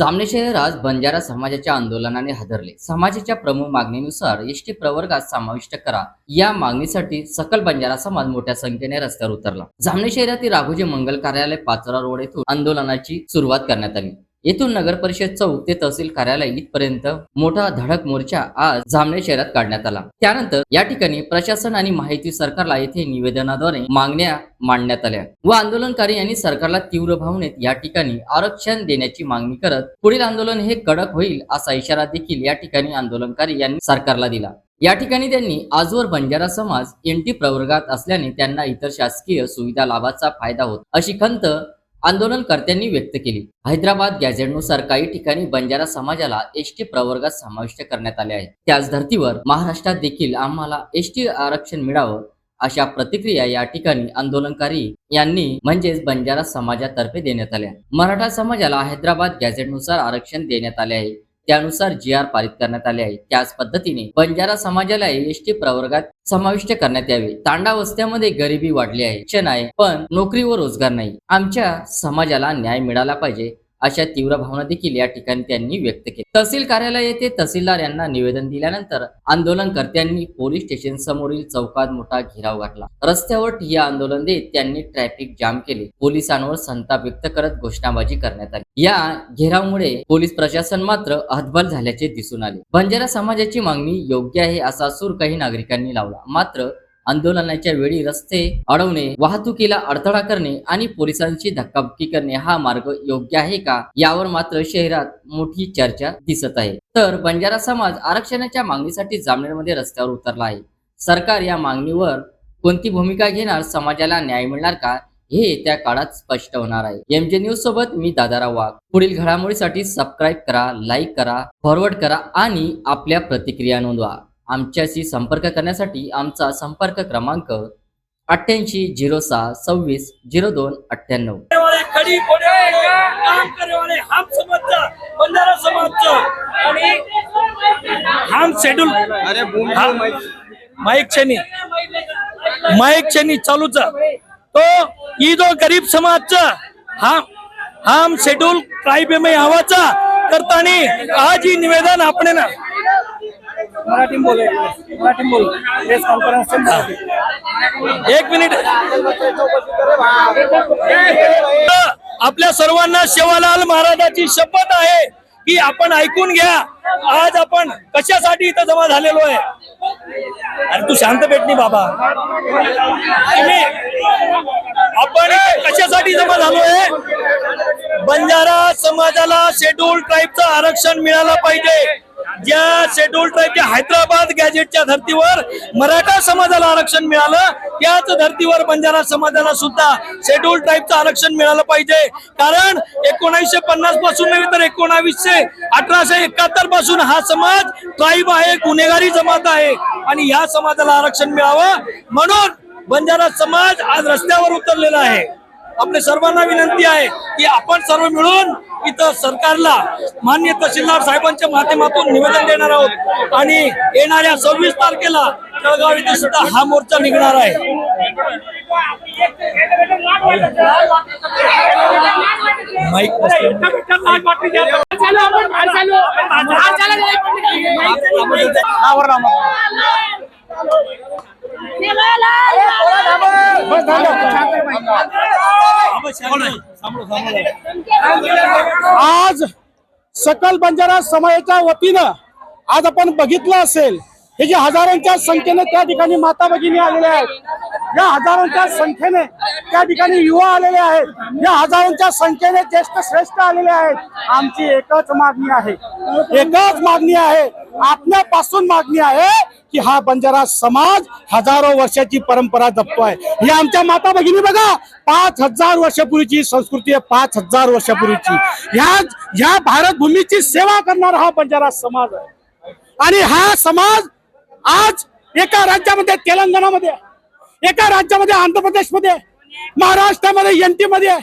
जामने शहर आज बंजारा समाजाच्या आंदोलनाने हादरले. समाजाच्या प्रमुख मागणीनुसार एस टी प्रवर्गात समाविष्ट करा. या मागणीसाठी सकल बंजारा समाज मोठ्या संख्येने रस्त्यावर उतरला. जामने शहरातील राघोजी मंगल कार्यालय पाचोरा रोड येथून आंदोलनाची सुरुवात करण्यात आली. येथून नगर परिषद चौक ते तहसील कार्यालय इथपर्यंत मोठा धडक मोर्चा आज जामणे शहरात काढण्यात आला. त्यानंतर या ठिकाणी प्रशासन आणि माहिती सरकारला येथे निवेदनाद्वारे मागण्या मांडण्यात आल्या व आंदोलनकारी यांनी सरकारला तीव्र भावनेत या ठिकाणी आरक्षण देण्याची मागणी करत पुढील आंदोलन हे कडक होईल असा इशारा देखील या ठिकाणी आंदोलनकारी यांनी सरकारला दिला. या ठिकाणी त्यांनी आजवर बंजारा समाज एनटी प्रवर्गात असल्याने त्यांना इतर शासकीय सुविधा लाभाचा फायदा होत अशी खंत आंदोलनकर्त्यांनी व्यक्त केली. हैदराबाद गॅझेटनुसार काही ठिकाणी बंजारा समाजाला एसटी प्रवर्गात समाविष्ट करण्यात आले आहे. त्याच धर्तीवर महाराष्ट्रात देखील आम्हाला एसटी आरक्षण मिळावं अशा प्रतिक्रिया या ठिकाणी आंदोलनकारी यांनी म्हणजेच बंजारा समाजातर्फे देण्यात आल्या. मराठा समाजाला हैदराबाद गॅझेटनुसार आरक्षण देण्यात आले आहे. त्यानुसार जी आर पारित करण्यात आले आहे. त्याच पद्धतीने बंजारा समाजाला एस टी प्रवर्गात समाविष्ट करण्यात यावे. तांडा वस्त्यामध्ये गरिबी वाढली आहे. क्षण आहे पण नोकरी व रोजगार नाही. आमच्या समाजाला न्याय मिळाला पाहिजे. अशा तीव्र भावना देखील या ठिकाणी त्यांनी व्यक्त केली तहसील कार्यालय येथे तहसीलदार यांना निवेदन दिल्यानंतर आंदोलनकर्त्यांनी पोलीस स्टेशन समोरील चौकात मोठा घेराव घातला. रस्त्यावर ठिय्या आंदोलन देत त्यांनी ट्रॅफिक जाम केले. पोलिसांवर संताप व्यक्त करत घोषणाबाजी करण्यात आली. या घेरावमुळे पोलीस प्रशासन मात्र हतबल झाल्याचे दिसून आले. बंजारा समाजाची मागणी योग्य आहे असा सूर काही नागरिकांनी लावला. मात्र आंदोलनाच्या वेळी रस्ते अडवणे वाहतुकीला अडथळा करणे आणि पोलिसांची धक्काबुक्की करणे हा मार्ग योग्य आहे का यावर मात्र शहरात मोठी चर्चा दिसत आहे. तर बंजारा समाज आरक्षणाच्या मागणीसाठी जामनेरमध्ये रस्त्यावर उतरला आहे. सरकार या मागणीवर कोणती भूमिका घेणार समाजाला न्याय मिळणार का हे त्या काळात स्पष्ट होणार आहे. एमजे न्यूज सोबत मी दादाराव वाघ. पुढील घडामोडीसाठी सबस्क्राईब करा लाईक करा फॉरवर्ड करा आणि आपल्या प्रतिक्रिया नोंदवा. आमच्याशी संपर्क करण्यासाठी आमचा संपर्क क्रमांक अठ्ठ्याऐंशी झिरो सहा सव्वीस झिरो दोन अठ्ठ्याण्णव. हम शेड्यूल. अरे माईक चेनी माईक चेनी चालूचा. तो ही जो गरीब समाजचा. हा हम शेड्यूल ट्राईब में आवाचा करताना आज ही निवेदन आपण ना मराठी बोल मराठी बोल. प्रेस कॉन्फरन्स एक मिनिट. आपल्या सर्वांना शिवालाल महाराजाची शपथ आहे की आपण ऐकून घ्या. आज आपण कशासाठी इथं जमा झालेलो आहे? अरे तू शांत भेटणी बाबा. आपण कशासाठी जमा झालोय? बंजारा समाजाला शेड्यूल ट्राईबचं आरक्षण मिळालं पाहिजे. ज्या शेड्यूल ट्राईबच्या हैदराबाद गॅजेटच्या धर्तीवर मराठा समाजाला आरक्षण मिळालं त्याच धर्तीवर बंजारा समाजाला सुद्धा शेड्यूल ट्राईबचं आरक्षण मिळालं पाहिजे. कारण एकोणीसशे पन्नासपासून नव्हे तर एकोणावीसशे अठराशे एकाहत्तरपासून हा समाज ट्राईब आहे गुन्हेगारी जमात आहे. आणि या समाजाला आरक्षण मिळावं म्हणून बंजारा समाज आज रस्त्यावर उतरलेला आहे. आपल्या सर्वांना विनंती आहे की आपण सर्व मिळून इथं सरकारला मान्य तहसीलदार साहेबांच्या माध्यमातून निवेदन देणार आहोत. आणि येणाऱ्या सव्वीस तारखेला जळगाव इथे सुद्धा हा मोर्चा निघणार आहे. माईक आज सकल बंजारा समाजाच्या वतीनं आज आपण बघितलं असेल हे जे हजारांच्या संख्येने त्या ठिकाणी माता भगिनी आलेल्या आहेत या हजारोंच्या संख्येने त्या ठिकाणी युवा आलेले आहेत या हजारांच्या संख्येने ज्येष्ठ श्रेष्ठ आलेले आहेत. आमची एकच मागणी आहे एकच मागणी आहे आपल्यापासून मागणी आहे की हा बंजारा समाज हजारो वर्षाची परंपरा जपतोय. ही आमच्या माता भगिनी बघा पाच हजार वर्षापूर्वीची संस्कृती आहे पाच हजार वर्षापूर्वीची. ह्या ह्या भारत भूमीची सेवा करणारा हा बंजारा समाज आहे. आणि हा समाज आज एका राज्यामध्ये तेलंगणामध्ये एका राज्यामध्ये आंध्र प्रदेशमध्ये महाराष्ट्रामध्ये एनटी मध्ये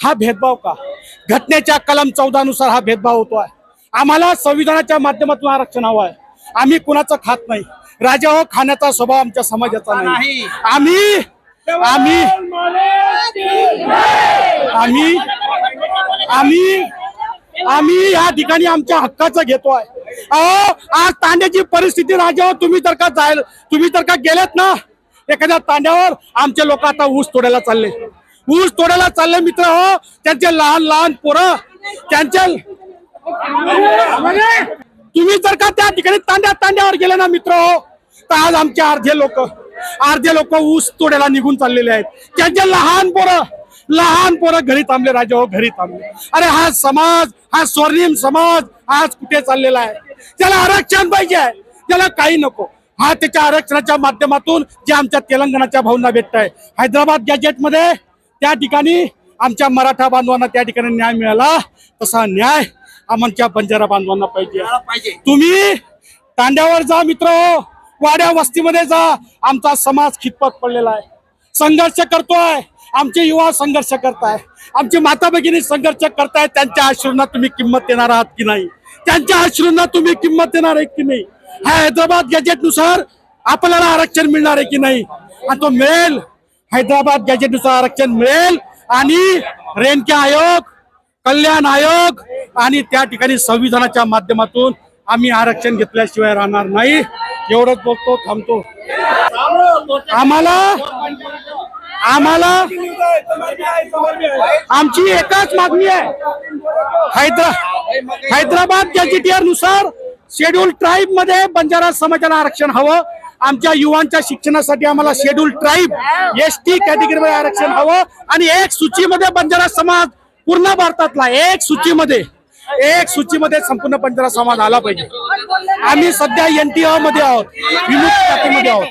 हा भेदभाव का? घटनेच्या कलम चौदा नुसार हा भेदभाव होतोय. आम्हाला संविधानाच्या माध्यमातून आरक्षण हवं आहे. आम्ही कुणाचं खात नाही. राजा हो खाण्याचा स्वभाव आमच्या समाजाचा नाही. आम्ही आम्ही आम्ही आम्ही आम्ही या ठिकाणी आमच्या हक्काचं घेतोय. अहो आज तांड्याची परिस्थिती राजा तुम्ही जर का जायला तुम्ही जर का गेलेत ना एखाद्या तांड्यावर आमचे लोक आता ऊस तोडायला चालले. ऊस तोडायला चालले मित्र हो त्यांचे लहान लहान पोरं त्यांच्या तुम्ही जर का त्या ठिकाणी तांड्या तांड्यावर गेले ना मित्र हो तर आज आमचे अर्धे लोक अर्धे लोक ऊस तोड्याला निघून चाललेले आहेत. त्यांचे लहान पोरं लहान पोरं घरी थांबले राजा हो घरी थांबले. अरे हा समाज हा स्वर्णिम समाज आज कुठे चाललेला आहे? त्याला आरक्षण पाहिजे. आहे त्याला काही नको. हा त्याच्या आरक्षणाच्या माध्यमातून जे आमच्या तेलंगणाच्या भाऊंना भेटत आहे हैदराबाद गॅजेटमध्ये त्या ठिकाणी आमच्या मराठा बांधवांना त्या ठिकाणी न्याय मिळाला. तसा न्याय आमच्या बंजारा बांधवांना पाहिजे. तुम्ही तांड्यावर जा मित्र. वाड्या वस्तीमध्ये जा. आमचा समाज खितपत पडलेला आहे. संघर्ष करतोय. आमचे युवा संघर्ष करताय. आमचे माता भगिनी संघर्ष करताय. त्यांच्या अश्रूंना तुम्ही किंमत देणार आहात की नाही? त्यांच्या अश्रूंना तुम्ही किंमत देणार आहे की नाही? हा हैदराबाद गॅजेटनुसार आपल्याला आरक्षण मिळणार आहे की नाही? आणि तो मिळेल. हैदराबाद गॅजेटनुसार आरक्षण मिळेल आणि रेणके आयोग कल्याण आयोग आणि त्या ठिकाणी संविधानाच्या माध्यमातून आम्ही आरक्षण घेतल्याशिवाय राहणार नाही. एवढंच बोलतो थांबतो. आम्हाला आम्हाला आमची एकच मागणी आहे. हैदरा हैदराबाद गॅजेटियरनुसार शेड्यूल ट्राईबमध्ये बंजारा समाजाला आरक्षण हवं. आमच्या युवांच्या शिक्षणासाठी आम्हाला शेड्यूल ट्राईब एस टी कॅटेगरीमध्ये आरक्षण हवं. आणि एक सूचीमध्ये बंजारा समाज पूर्ण भारतातला एक सूचीमध्ये एक सूचीमध्ये संपूर्ण बंजारा समाज आला पाहिजे. आम्ही सध्या एनटीआरमध्ये आहोत विमुक्त जातीमध्ये आहोत.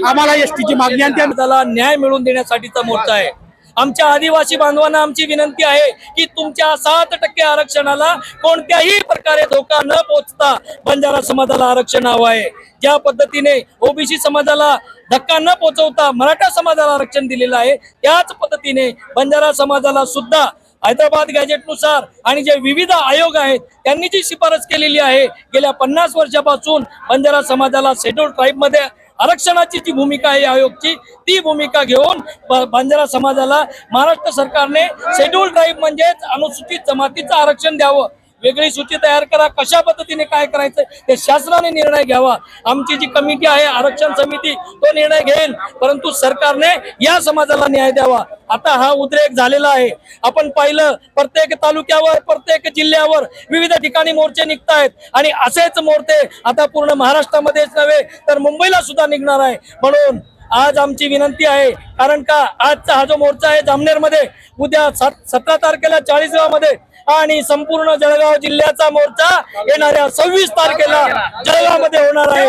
आम्हाला एसटीची मागणी आणि त्याला न्याय मिळवून देण्यासाठीचा मोर्चा आहे. आमच्या आदिवासी बांधवांना आमची विनंती आहे की तुमच्या सात टक्के आरक्षणाला कोणत्याही प्रकारे धोका न पोचता बंजारा समाजाला आरक्षण हवं आहे. ज्या पद्धतीने ओबीसी समाजाला धक्का न पोचवता मराठा समाजाला आरक्षण दिलेलं आहे त्याच पद्धतीने बंजारा समाजाला सुद्धा हैदराबाद गॅजेटनुसार आणि जे विविध आयोग आहेत त्यांनी जी शिफारस केलेली आहे गेल्या पन्नास वर्षापासून बंजारा समाजाला शेड्यूल ट्राईबमध्ये आरक्षणाची जी भूमिका आहे आयोगची ती भूमिका घेऊन बांजारा समाजाला महाराष्ट्र सरकारने शेड्यूल ट्राईब म्हणजेच अनुसूचित जमातीचं आरक्षण द्यावं. वेगळी सूची तयार करा. कशा पद्धतीने काय करायचं ते शासनाने निर्णय घ्यावा. आमची जी कमिटी आहे आरक्षण समिती तो निर्णय घेईल परंतु सरकारने या समाजाला न्याय द्यावा. आता हा उद्रेक झालेला आहे. आपण पाहिलं प्रत्येक तालुक्यावर प्रत्येक जिल्ह्यावर विविध ठिकाणी मोर्चे निघतायत. आणि असेच मोर्चे आता पूर्ण महाराष्ट्रामध्येच नव्हे तर मुंबईला सुद्धा निघणार आहे. म्हणून आज आमची विनंती आहे कारण का आजचा हा जो मोर्चा आहे जामनेरमध्ये उद्या सात- सतरा तारखेला चाळीसगावमध्ये आणि संपूर्ण जळगाव जिल्ह्याचा मोर्चा येणाऱ्या सव्वीस तारखेला जळगावमध्ये होणार आहे.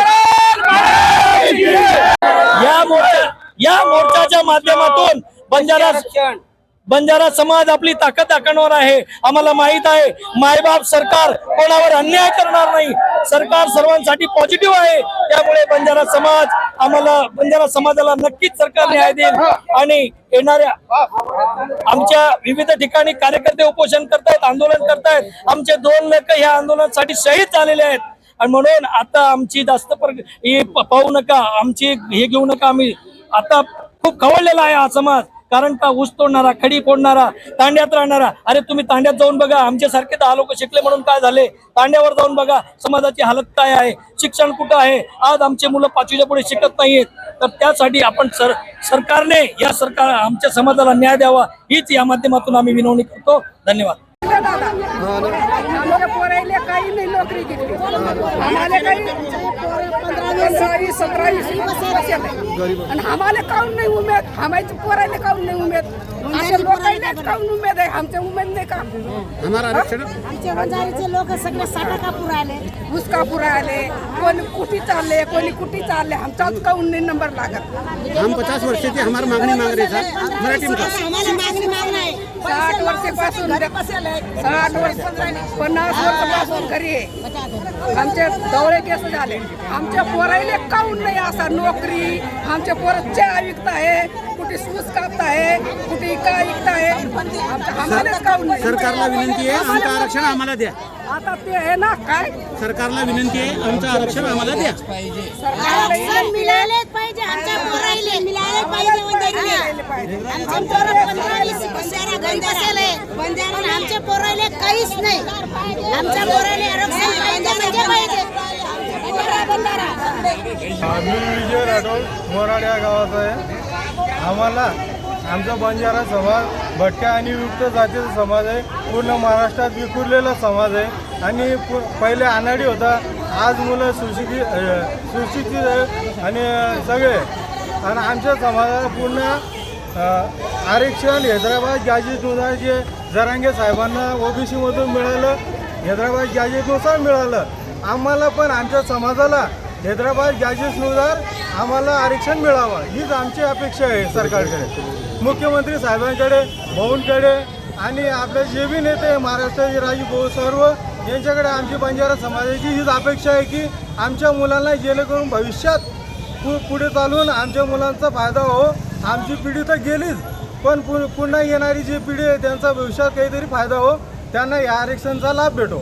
या मोर्चा या मोर्चाच्या माध्यमातून बंजारा बंजारा समाज आपली ताकद दाखवणार आहे. आम्हाला माहीत आहे मायबाप सरकार कोणावर अन्याय करणार नाही. सरकार सर्वांसाठी पॉझिटिव्ह आहे. त्यामुळे बंजारा समाज आम्हाला बंजारा समाजाला नक्कीच सरकार न्याय देईल. आणि येणाऱ्या आमच्या विविध ठिकाणी कार्यकर्ते उपोषण करतायत आंदोलन करतायत. आमचे दोन लोक ह्या आंदोलनासाठी शहीद झालेले आहेत. आणि म्हणून आता आमची जास्त पाहू नका. आमची हे घेऊ नका. आम्ही आता खूप खवळलेला आहे हा समाज. कारण का ऊस तोडणारा खडी फोडणारा तांड्यात राहणारा? अरे तुम्ही तांड्यात जाऊन बघा आमच्यासारखे दहा लोक शिकले म्हणून काय झाले? तांड्यावर जाऊन बघा समाजाची हालत काय आहे? शिक्षण कुठं आहे? आज आमचे मुलं पाचवीच्या पुढे शिकत नाहीयेत. तर त्यासाठी आपण सर सरकारने या सरकार आमच्या समाजाला न्याय द्यावा हीच या माध्यमातून आम्ही विनवणी करतो. धन्यवाद. काही नाही नोकरी दिली आम्हाला काही पंधरा वीस सतरा वीस बसेल आणि आम्हाला काऊन नाही उमेद? आम्हाच्या पोरायला काऊन नाही उमेद? अशा लोकांनाच काऊन उमेद आहे. आमच्या उमेद नाही का? आमचे बंजारीचे लोक सगळे साठा कापूर आले. ऊस कापूर आले. कोणी कुठे चालले कोणी कुठे चालले आमचाच काऊन नाही नंबर लागत. हम पचास वर्ष से हमारी मांगनी मांग रहे सर मराठी में मागणी. मागणं आहे साठ वर्षापासून साठ वर्ष पन्नास वर्षापासून घरी आहे. आमचे डोळे केस झाले. आमच्या पोरायले काऊन नाही असा नोकरी? आमच्या पोरं चहा विकताय कुठे सूस कापताय कुठे काय विकताय आमच्या आम्हालाच काऊन नाही? सरकारला विनंती आहे आमचं आरक्षण आम्हाला द्या. आता ते आहे ना काय? सरकारला विनंती आहे आमचं आरक्षण आम्हाला द्या. आरक्षण मिळालेच पाहिजे आमच्या पोरायले मिळाले पाहिजे बंजारीला आमच्या पोरं पंधरा वीस बंजारा घरी बसले बंजारा आमच्या पोरायले काहीच नाही. आमच्या पोरायले आरक्षण पाहिजे म्हणजे पाहिजे. बंजारा बंजारा. आम्ही विजय राठोड मोराड या गावात आहे. आम्हाला आमचा बंजारा समाज भटक्या आणि विमुक्त जातीचा समाज आहे. पूर्ण महाराष्ट्रात विखुरलेला समाज आहे. आणि पु पहिले अनाडी होता. आज मुलं सुशिक्षित सुशिक्षित आहे. आणि सगळे. आणि आमच्या समाजाला पूर्ण आरक्षण हैदराबाद गाजीनुसार जे जरांगे साहेबांना ओबीसीमधून मिळालं. हैदराबाद गॅजेटनुसार मिळालं. आम्हाला पण आमच्या समाजाला हैदराबाद गॅजेटनुसार आम्हाला आरक्षण मिळावं. हीच आमची अपेक्षा आहे सरकारकडे. मुख्यमंत्री साहेबांकडे भाऊंकडे आणि आपले जे बी नेते महाराष्ट्राचे राजभाऊ सर्व यांच्याकडे आमची बंजारा समाजाची हीच अपेक्षा आहे की आमच्या मुलांना जेणेकरून भविष्यात पु पुढे चालून आमच्या मुलांचा फायदा हो. आमची पिढी तर गेलीच पण पु पुन्हा येणारी जी पिढी आहे त्यांचा भविष्यात काहीतरी फायदा हो. त्यांना या आरक्षणचा लाभ भेटो.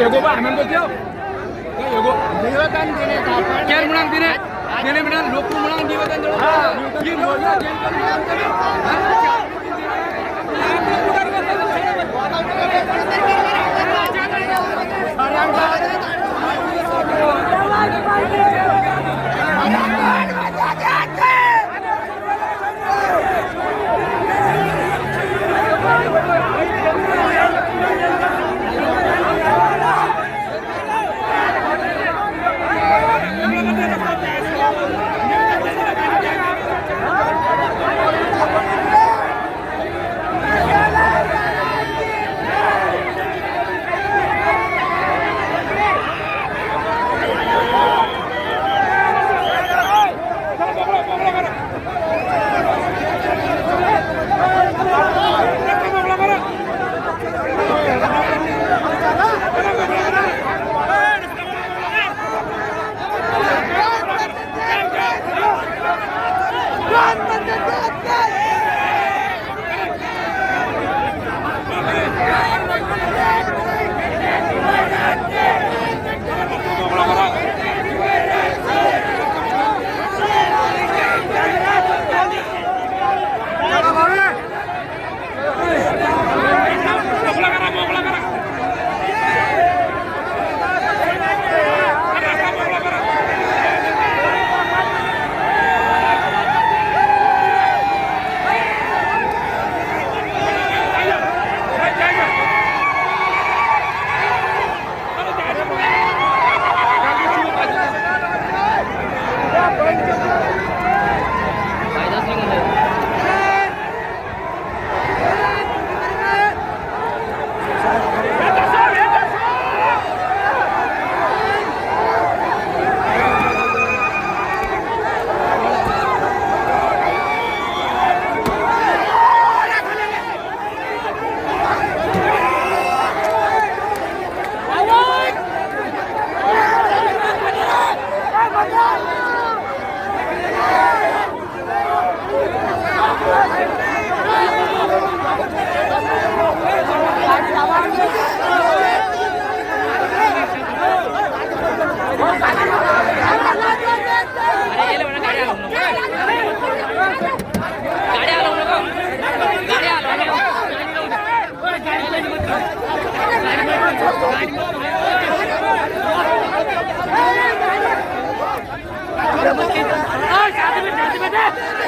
요거 봐, 안 만들죠? 요거. 니와단 되네, 다. 깨알 문항 되네. 되네, 문항, 로프 문항, 니와단 되네. 아, 이게 뭐야? 니와단 문항 되네. 아, Adalet!